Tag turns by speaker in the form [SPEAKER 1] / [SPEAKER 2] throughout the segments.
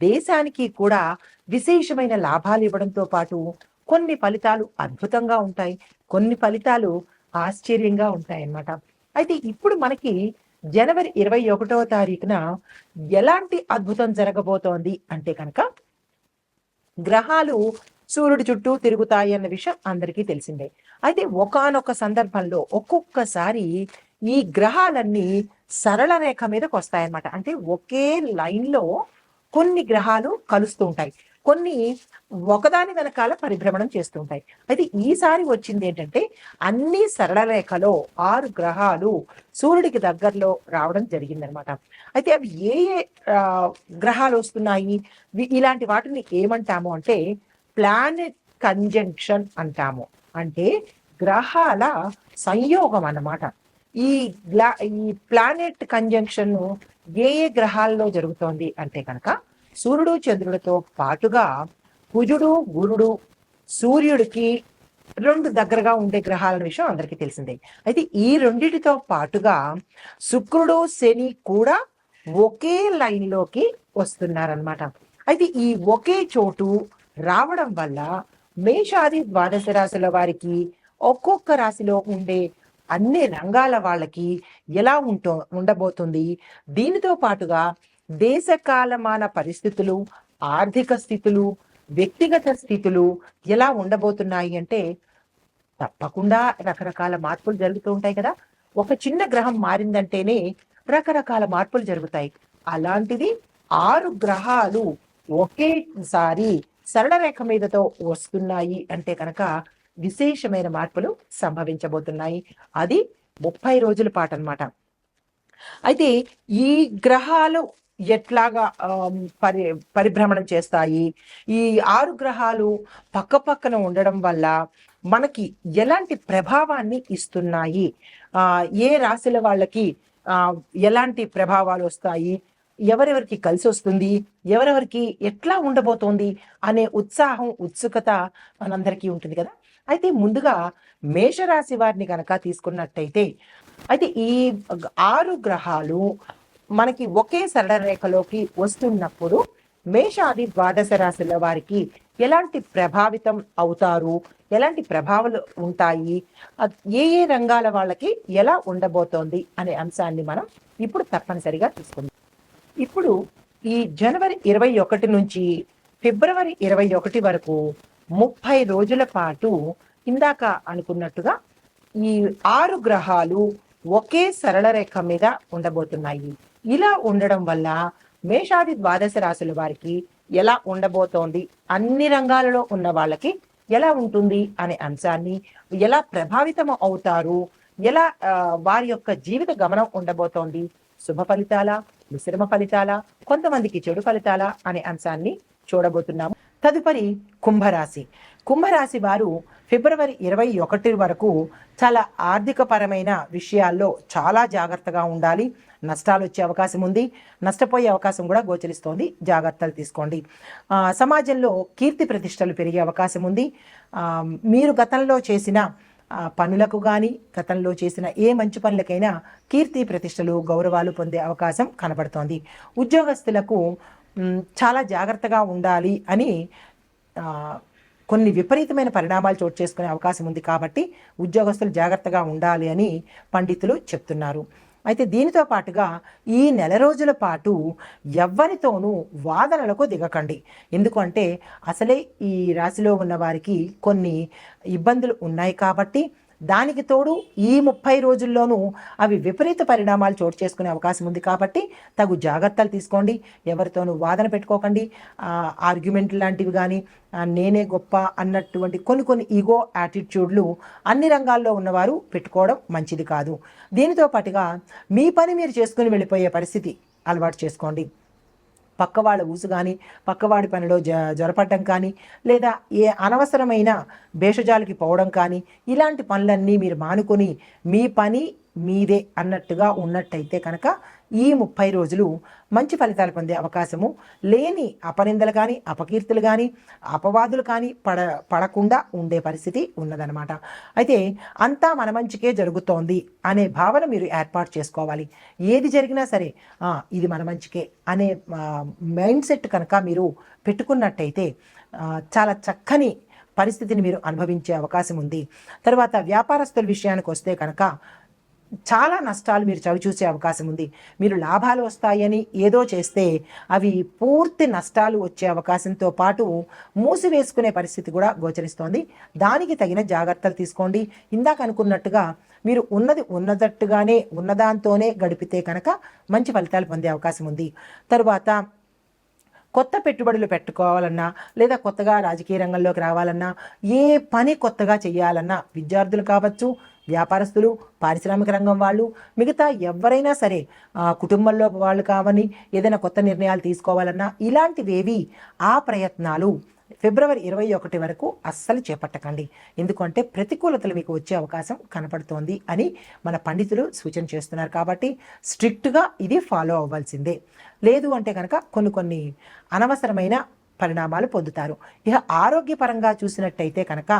[SPEAKER 1] దేశానికి కూడా విశేషమైన లాభాలు ఇవ్వడంతో పాటు కొన్ని ఫలితాలు అద్భుతంగా ఉంటాయి. కొన్ని ఫలితాలు ఆశ్చర్యంగా ఉంటాయి అన్నమాట అయితే ఇప్పుడు మనకి జనవరి ఇరవై ఒకటవ తారీఖున ఎలాంటి అద్భుతం జరగబోతోంది అంటే కనుక గ్రహాలు సూర్యుడి చుట్టూ తిరుగుతాయి అన్న విషయం అందరికీ తెలిసిందే. అయితే ఒకనొక సందర్భంలో ఒక్కొక్కసారి ఈ గ్రహాలన్నీ సరళ రేఖ మీదకి వస్తాయన్నమాట అంటే ఒకే లైన్లో కొన్ని గ్రహాలు కలుస్తూ ఉంటాయి. కొన్ని ఒకదాని వెనకాల పరిభ్రమణం చేస్తూ ఉంటాయి. అయితే ఈసారి వచ్చింది ఏంటంటే అన్ని సరళ రేఖలో ఆరు గ్రహాలు సూర్యుడికి దగ్గరలో రావడం జరిగిందనమాట. అయితే అవి ఏ ఏ గ్రహాలు వస్తున్నాయి? ఇలాంటి వాటిని ఏమంటాము అంటే ప్లానెట్ కంజంక్షన్ అంటాము. అంటే గ్రహాల సంయోగం అన్నమాట. ఈ గ్లా ఈ ప్లానెట్ కంజంక్షన్ ఏ ఏ గ్రహాల్లో జరుగుతోంది అంటే కనుక సూర్యుడు చంద్రుడితో పాటుగా కుజుడు గురుడు సూర్యుడికి రెండు దగ్గరగా ఉండే గ్రహాల విషయం అందరికీ తెలిసిందే. అయితే ఈ రెండిటితో పాటుగా శుక్రుడు శని కూడా ఒకే లైన్లోకి వస్తున్నారనమాట అయితే ఈ ఒకే చోటు రావడం వల్ల మేషాది ద్వాదశ రాశుల వారికి ఒక్కొక్క రాశిలో ఉండే అన్ని రంగాల వాళ్ళకి ఎలా ఉంటో ఉండబోతుంది? దీనితో పాటుగా దేశ కాలమాన పరిస్థితులు ఆర్థిక స్థితులు వ్యక్తిగత స్థితులు ఎలా ఉండబోతున్నాయి అంటే తప్పకుండా రకరకాల మార్పులు జరుగుతూ ఉంటాయి కదా. ఒక చిన్న గ్రహం మారిందంటేనే రకరకాల మార్పులు జరుగుతాయి. అలాంటిది ఆరు గ్రహాలు ఒకేసారి సరళ రేఖ మీదతో వస్తున్నాయి అంటే కనుక విశేషమైన మార్పులు సంభవించబోతున్నాయి. అది ముప్పై రోజుల పాట అన్నమాట. అయితే ఈ గ్రహాలు ఎట్లాగా పరి పరిభ్రమణం చేస్తాయి? ఈ ఆరు గ్రహాలు పక్క పక్కన ఉండడం వల్ల మనకి ఎలాంటి ప్రభావాన్ని ఇస్తున్నాయి? ఏ రాశుల వాళ్ళకి ఎలాంటి ప్రభావాలు వస్తాయి? ఎవరెవరికి కలిసి వస్తుంది? ఎవరెవరికి ఎట్లా ఉండబోతోంది? అనే ఉత్సాహం ఉత్సుకత మనందరికీ ఉంటుంది కదా? అయితే ముందుగా మేషరాశి వారిని కనుక తీసుకున్నట్టయితే అయితే ఈ ఆరు గ్రహాలు మనకి ఒకే సరళ రేఖలోకి వస్తున్నప్పుడు మేషాది ద్వాదశ రాశుల వారికి ఎలాంటి ప్రభావితం అవుతారు? ఎలాంటి ప్రభావాలు ఉంటాయి? ఏ ఏ రంగాల వాళ్ళకి ఎలా ఉండబోతోంది అనే అంశాన్ని మనం ఇప్పుడు తప్పనిసరిగా తీసుకుందాం. ఇప్పుడు ఈ జనవరి ఇరవై ఒకటి నుంచి ఫిబ్రవరి ఇరవై ఒకటి వరకు ముప్పై రోజుల పాటు ఇందాక అనుకున్నట్టుగా ఈ ఆరు గ్రహాలు ఒకే సరళ రేఖ మీద ఉండబోతున్నాయి. ఇలా ఉండడం వల్ల మేషాది ద్వాదశ రాశుల వారికి ఎలా ఉండబోతోంది? అన్ని రంగాలలో ఉన్న వాళ్ళకి ఎలా ఉంటుంది అనే అంశాన్ని ఎలా ప్రభావితం అవుతారు? ఎలా వారి యొక్క జీవిత గమనం ఉండబోతోంది? శుభ ఫలితాల? మిశ్రమ ఫలితాల? కొంతమందికి చెడు ఫలితాల? అనే అంశాన్ని చూడబోతున్నాము. తదుపరి కుంభరాశి. కుంభరాశి వారు ఫిబ్రవరి ఇరవై ఒకటి వరకు చాలా ఆర్థికపరమైన విషయాల్లో చాలా జాగ్రత్తగా ఉండాలి. నష్టాలు వచ్చే అవకాశం ఉంది. నష్టపోయే అవకాశం కూడా గోచరిస్తోంది. జాగ్రత్తలు తీసుకోండి. సమాజంలో కీర్తి ప్రతిష్టలు పెరిగే అవకాశం ఉంది. మీరు గతంలో చేసిన పనులకు కానీ గతంలో చేసిన ఏ మంచి పనులకైనా కీర్తి ప్రతిష్టలు గౌరవాలు పొందే అవకాశం కనబడుతోంది. ఉద్యోగస్తులకు చాలా జాగ్రత్తగా ఉండాలి అని కొన్ని విపరీతమైన పరిణామాలు చోటు చేసుకునే అవకాశం ఉంది కాబట్టి ఉద్యోగస్తులు జాగ్రత్తగా ఉండాలి అని పండితులు చెప్తున్నారు. అయితే దీనితో పాటుగా ఈ నెల రోజుల పాటు ఎవ్వరితోనూ వాదనలకు దిగకండి. ఎందుకంటే అసలే ఈ రాశిలో ఉన్న వారికి కొన్ని ఇబ్బందులు ఉన్నాయి కాబట్టి దానికి తోడు ఈ ముప్పై రోజుల్లోనూ అవి విపరీత పరిణామాలు చోటు చేసుకునే అవకాశం ఉంది కాబట్టి తగు జాగ్రత్తలు తీసుకోండి. ఎవరితోనూ వాదన పెట్టుకోకండి. ఆర్గ్యుమెంట్ లాంటివి కానీ నేనే గొప్ప అన్నటువంటి కొన్ని కొన్ని ఈగో యాటిట్యూడ్లు అన్ని రంగాల్లో ఉన్నవారు పెట్టుకోవడం మంచిది కాదు. దీనితో పాటుగా మీ పని మీరు చేసుకుని వెళ్ళిపోయే పరిస్థితి అలవాటు చేసుకోండి. పక్కవాళ్ళ ఊసు కానీ పక్కవాడి పనిలో జ జొరపడడం కానీ లేదా ఏ అనవసరమైన భేషజాలకి పోవడం కానీ ఇలాంటి పనులన్నీ మీరు మానుకొని మీ పని మీదే అన్నట్టుగా ఉన్నట్టయితే కనుక ఈ ముప్పై రోజులు మంచి ఫలితాలు పొందే అవకాశము. లేని అపనిందలు కానీ అపకీర్తులు కానీ అపవాదులు కానీ పడ పడకుండా ఉండే పరిస్థితి ఉన్నదనమాట అయితే అంతా మన మంచికే జరుగుతోంది అనే భావన మీరు ఏర్పాటు చేసుకోవాలి. ఏది జరిగినా సరే ఇది మన మంచికే అనే మైండ్ సెట్ కనుక మీరు పెట్టుకున్నట్టయితే చాలా చక్కని పరిస్థితిని మీరు అనుభవించే అవకాశం ఉంది. తర్వాత వ్యాపారస్తుల విషయానికి వస్తే కనుక చాలా నష్టాలు మీరు చవి చూసే అవకాశం ఉంది. మీరు లాభాలు వస్తాయని ఏదో చేస్తే అవి పూర్తి నష్టాలు వచ్చే అవకాశంతో పాటు మూసివేసుకునే పరిస్థితి కూడా గోచరిస్తోంది. దానికి తగిన జాగ్రత్తలు తీసుకోండి. ఇందాక అనుకున్నట్టుగా మీరు ఉన్నది ఉన్నదట్టుగానే ఉన్నదాంతోనే గడిపితే కనుక మంచి ఫలితాలు పొందే అవకాశం ఉంది. తరువాత కొత్త పెట్టుబడులు పెట్టుకోవాలన్నా లేదా కొత్తగా రాజకీయ రంగంలోకి రావాలన్నా ఏ పని కొత్తగా చేయాలన్నా విద్యార్థులు కావచ్చు వ్యాపారస్తులు పారిశ్రామిక రంగం వాళ్ళు మిగతా ఎవరైనా సరే ఆ, కుటుంబంలో వాళ్ళు కావని ఏదైనా కొత్త నిర్ణయాలు తీసుకోవాలన్నా ఇలాంటివేవి ఆ ప్రయత్నాలు ఫిబ్రవరి ఇరవై ఒకటి వరకు అస్సలు చేపట్టకండి. ఎందుకంటే ప్రతికూలతలు మీకు వచ్చే అవకాశం కనపడుతోంది అని మన పండితులు సూచన చేస్తున్నారు. కాబట్టి స్ట్రిక్ట్గా ఇది ఫాలో అవ్వాల్సిందే. లేదు అంటే కనుక కొన్ని కొన్ని అనవసరమైన పరిణామాలు పొందుతారు. ఇక ఆరోగ్యపరంగా చూసినట్టయితే కనుక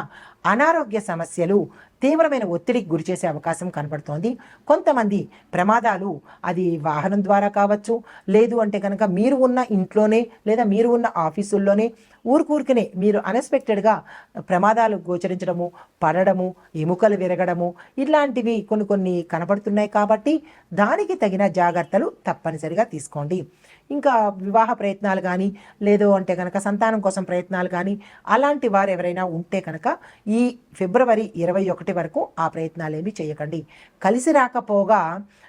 [SPEAKER 1] అనారోగ్య సమస్యలు తీవ్రమైన ఒత్తిడికి గురి చేసే అవకాశం కనబడుతోంది. కొంతమంది ప్రమాదాలు అది వాహనం ద్వారా కావచ్చు లేదు అంటే కనుక మీరు ఉన్న ఇంట్లోనే లేదా మీరు ఉన్న ఆఫీసుల్లోనే ఊరుకూరికనే మీరు అన్ఎక్స్పెక్టెడ్గా ప్రమాదాలు గోచరించడము పడడము ఎముకలు విరగడము ఇలాంటివి కొన్ని కొన్ని కనబడుతున్నాయి కాబట్టి దానికి తగిన జాగ్రత్తలు తప్పనిసరిగా తీసుకోండి. ఇంకా వివాహ ప్రయత్నాలు కానీ లేదు అంటే కనుక సంతానం కోసం ప్రయత్నాలు కానీ అలాంటి వారు ఎవరైనా ఉంటే కనుక ఈ ఫిబ్రవరి ఇరవై ఒకటి వరకు ఆ ప్రయత్నాలు ఏమీ చేయకండి. కలిసి రాకపోగా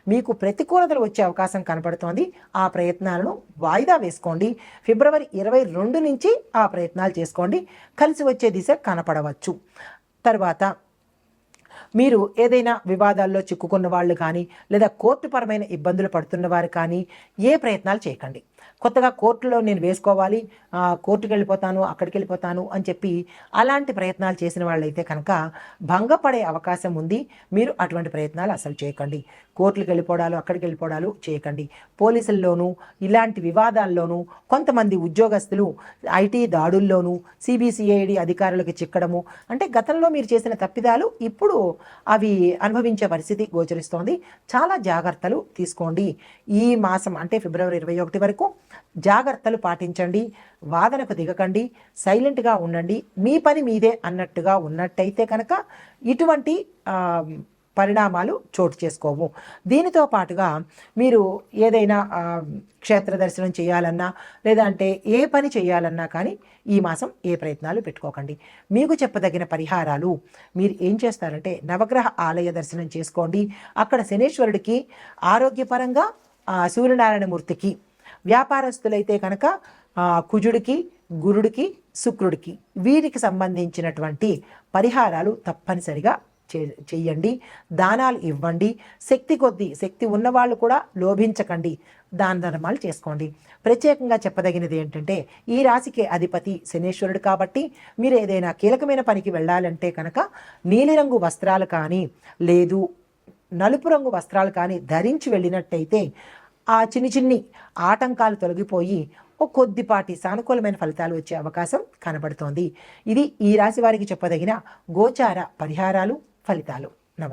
[SPEAKER 1] మీకు ప్రతికూలతలు వచ్చే అవకాశం కనపడుతోంది ఆ ప్రయత్నాలను వాయిదా వేసుకోండి. ఫిబ్రవరి ఇరవై రెండు నుంచి ఆ ప్రయత్నాలు చేసుకోండి. కలిసి వచ్చే దిశ కనపడవచ్చు. తర్వాత మీరు ఏదైనా వివాదాల్లో చిక్కుకున్న వాళ్ళు కానీ లేదా కోర్టుపరమైన ఇబ్బందులు పడుతున్న వారు కానీ ఏ ప్రయత్నాలు చేయకండి. కొత్తగా కోర్టులో నేను వేసుకోవాలి ఆ, కోర్టుకి వెళ్ళిపోతాను అక్కడికి వెళ్ళిపోతాను అని చెప్పి అలాంటి ప్రయత్నాలు చేసిన వాళ్ళైతే కనుక భంగపడే అవకాశం ఉంది. మీరు అటువంటి ప్రయత్నాలు అసలు చేయకండి. కోర్టులకు వెళ్ళిపోవడాలు అక్కడికి వెళ్ళిపోవడాలు చేయకండి. పోలీసుల్లోనూ ఇలాంటి వివాదాల్లోనూ కొంతమంది ఉద్యోగస్తులు ఐటీ దాడుల్లోనూ సిబిసిఐడి అధికారులకు చిక్కడము. అంటే గతంలో మీరు చేసిన తప్పిదాలు ఇప్పుడు అవి అనుభవించే పరిస్థితి గోచరిస్తోంది. చాలా జాగ్రత్తలు తీసుకోండి. ఈ మాసం అంటే ఫిబ్రవరి ఇరవై ఒకటి వరకు జాగ్రత్తలు పాటించండి. వాదనకు దిగకండి. సైలెంట్గా ఉండండి. మీ పని మీదే అన్నట్టుగా ఉన్నట్టయితే కనుక ఇటువంటి పరిణామాలు చోటు చేసుకోవు. దీనితో పాటుగా మీరు ఏదైనా క్షేత్ర దర్శనం చేయాలన్నా లేదంటే ఏ పని చేయాలన్నా కానీ ఈ మాసం ఏ ప్రయత్నాలు పెట్టుకోకండి. మీకు చెప్పదగిన పరిహారాలు మీరు ఏం చేస్తారంటే నవగ్రహ ఆలయ దర్శనం చేసుకోండి. అక్కడ శనేశ్వరుడికి ఆరోగ్యపరంగా సూర్యనారాయణమూర్తికి వ్యాపారస్తులైతే కనుక కుజుడికి గురుడికి శుక్రుడికి వీరికి సంబంధించినటువంటి పరిహారాలు తప్పనిసరిగా చే దానాలు ఇవ్వండి. శక్తి కొద్దీ శక్తి ఉన్నవాళ్ళు కూడా లోభించకండి. దాన ధర్మాలు చేసుకోండి. ప్రత్యేకంగా చెప్పదగినది ఏంటంటే ఈ రాశికి అధిపతి శనేశ్వరుడు కాబట్టి మీరు ఏదైనా కీలకమైన పనికి వెళ్ళాలంటే కనుక నీలిరంగు వస్త్రాలు కానీ లేదు నలుపు రంగు వస్త్రాలు కానీ ధరించి వెళ్ళినట్టయితే ఆ చిన్ని చిన్ని ఆటంకాలు తొలగిపోయి ఓ కొద్దిపాటి సానుకూలమైన ఫలితాలు వచ్చే అవకాశం కనబడుతోంది. ఇది ఈ రాశి వారికి చెప్పదగిన గోచార పరిహారాలు. ఫలితాలు.